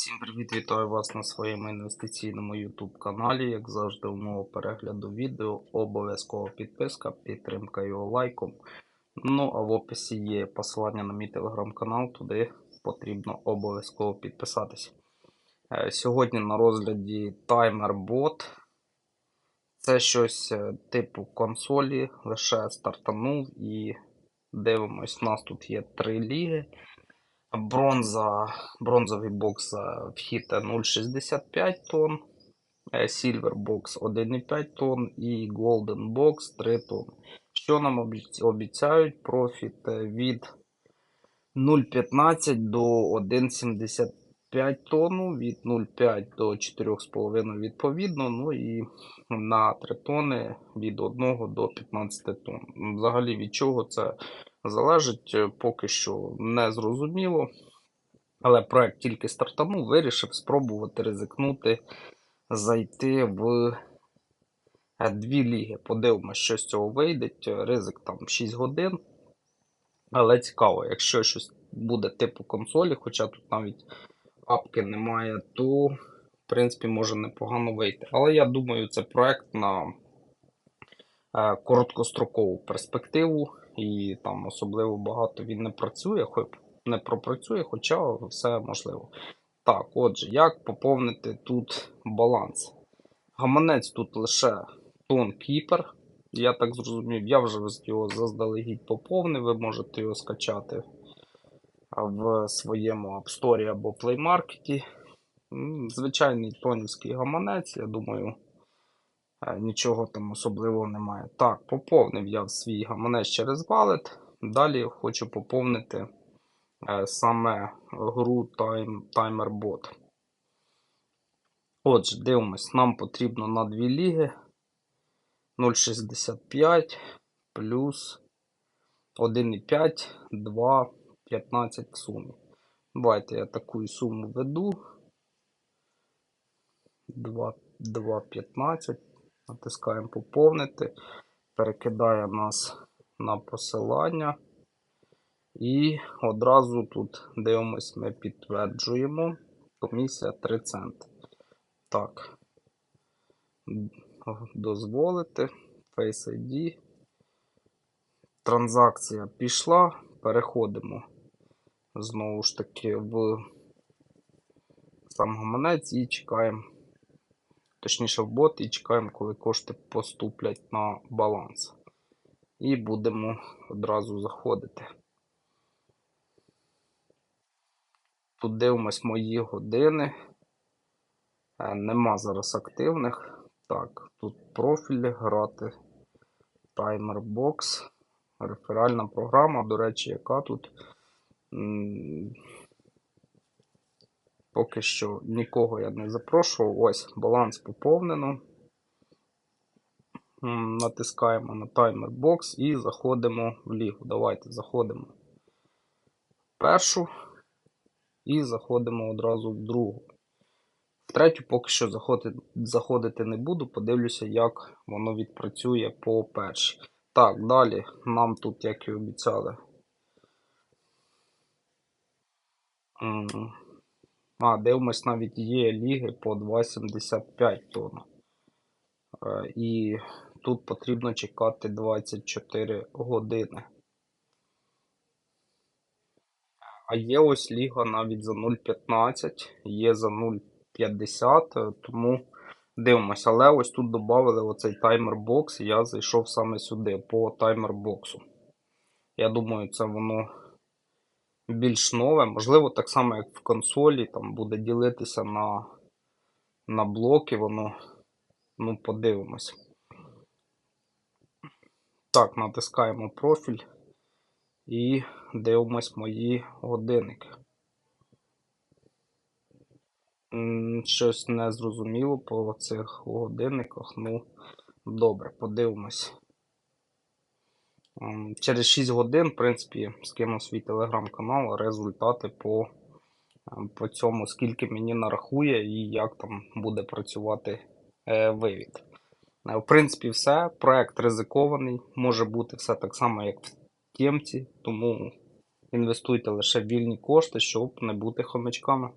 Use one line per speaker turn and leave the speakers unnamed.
Всім привіт, вітаю вас на своєму інвестиційному YouTube каналі. Як завжди, умова перегляду відео, обов'язково підписка, підтримка його лайком. Ну а в описі є посилання на мій телеграм-канал, туди потрібно обов'язково підписатися. Е, Сьогодні на розгляді таймер-бот. Це щось е, типу консолі, лише стартанув і дивимось, у нас тут є три ліги. Бронза, бронзовий бокс вхід 0,65 тонн, е, Silver Box 1,5 тонн і Golden Box 3 тонн. Що нам обіцяють? Профіт е, від 0,15 до 1,75 тонну, від 0,5 до 4,5 відповідно. Ну і на 3 тонни від 1 до 15 тонн. Взагалі від чого це залежить, е, поки що не зрозуміло. Але проект тільки стартанув, вирішив спробувати ризикнути зайти в дві ліги. Подивимося, що з цього вийде. Ризик там 6 годин. Але цікаво, якщо щось буде типу консолі, хоча тут навіть апки немає, то в принципі може непогано вийти. Але я думаю, це проект на короткострокову перспективу, і там особливо багато він не працює, хоч не пропрацює, хоча все можливо. Так, отже, як поповнити тут баланс? Гаманець тут лише тон кіпер. Я так зрозумів, я вже його заздалегідь поповнив, ви можете його скачати в своєму App Store або Play Market. Звичайний тонівський гаманець, я думаю, е, нічого там особливого немає. Так, поповнив я свій гаманець через Wallet. Далі хочу поповнити е, саме гру Time, Timer Bot. Отже, дивимось, нам потрібно на дві ліги 0,65 плюс 1,5, 2, 15 в. Давайте я таку суму веду. 2, 2, 15. Натискаємо поповнити. Перекидає нас на посилання. І одразу тут дивимось, ми підтверджуємо. Комісія 3 центи. Так. Дозволити. Face ID. Транзакція пішла. Переходимо знову ж таки в сам гаманець і чекаємо. Точніше в бот і чекаємо, коли кошти поступлять на баланс. І будемо одразу заходити. Тут дивимось мої години. Е, Нема зараз активних. Так, тут профілі грати. Таймербокс. Реферальна програма, до речі, яка тут. Поки що нікого я не запрошував. Ось баланс поповнено. Натискаємо на таймербокс і заходимо в лігу. Давайте заходимо в першу і заходимо одразу в другу. В третю поки що заходити, заходити не буду, подивлюся, як воно відпрацює по першій. Так, далі нам тут, як і обіцяли. А, дивимось, навіть є ліги по 2,75 тонн. Е, І тут потрібно чекати 24 години. А є ось ліга навіть за 0,15, є за 0,50, е, тому дивимося. Але ось тут додали оцей таймер-бокс, і я зайшов саме сюди по таймер-боксу. Я думаю, це воно більш нове. Можливо, так само, як в консолі, там буде ділитися на, на блоки, воно, ну, подивимось. Так, натискаємо профіль і дивимось мої годинники. Щось не зрозуміло по цих годинниках. Ну, добре, подивимось. Через 6 годин, в принципі, скину свій телеграм-канал, результати по, ем, по цьому, скільки мені нарахує і як там буде працювати е, вивід. Е, В принципі, все. Проект ризикований, може бути все так само, як в тємці, тому інвестуйте лише вільні кошти, щоб не бути хомячками.